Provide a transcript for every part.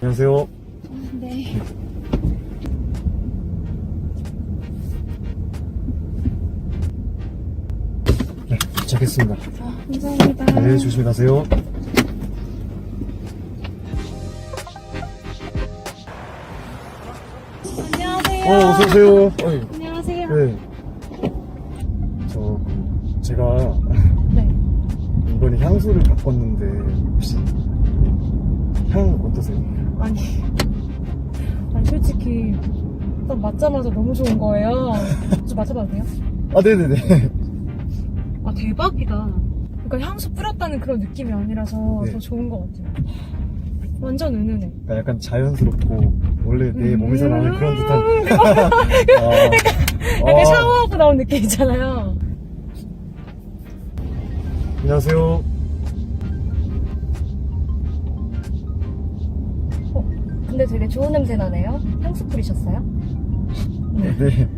안녕하세요. 네. 네, 도착했습니다. 아, 감사합니다. 네, 조심히 가세요. 안녕하세요. 어, 어서오세요. 어이, 안녕하세요. 네. 저, 그, 제가 네. 이번에 향수를 바꿨는데, 혹시 향 어떠세요? 아니. 아니, 솔직히, 딱 맞자마자 너무 좋은 거예요. 좀 맞아봐도 돼요? 아, 네네네. 아, 대박이다. 그러니까 향수 뿌렸다는 그런 느낌이 아니라서 네. 더 좋은 것 같아요. 완전 은은해. 그러니까 약간 자연스럽고, 원래 내 음. 몸에서 나는 그런 듯한. 아, 약간 아, 샤워하고 나온 느낌 있잖아요. 안녕하세요. 근데 되게 좋은 냄새 나네요. 향수 뿌리셨어요? 네.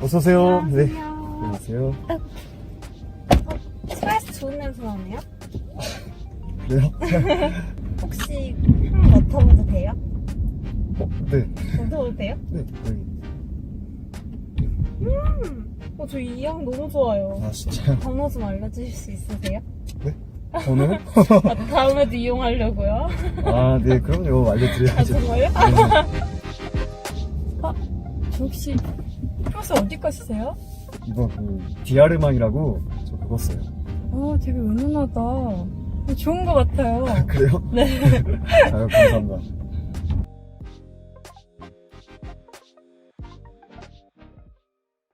어서 오세요. 네. 안녕하세요. 스파이스 좋은 냄새 나네요. 그래요? 혹시 향 맡아봐도 돼요? 어, 네. 맡아봐도 돼요? 네, 여기. 어, 저 이 향 너무 좋아요. 아, 진짜요? 번호 좀 알려주실 수 있으세요? 번호? 아, 다음에도 이용하려고요. 아, 네, 그럼요. 아, 알려드려야죠. 정말요? 네. 아, 저 혹시 평소 어디 거시세요? 이번 그, 디아르망이라고 저 그거 써요. 아, 되게 은은하다. 좋은 것 같아요. 그래요? 네. 아유, 감사합니다.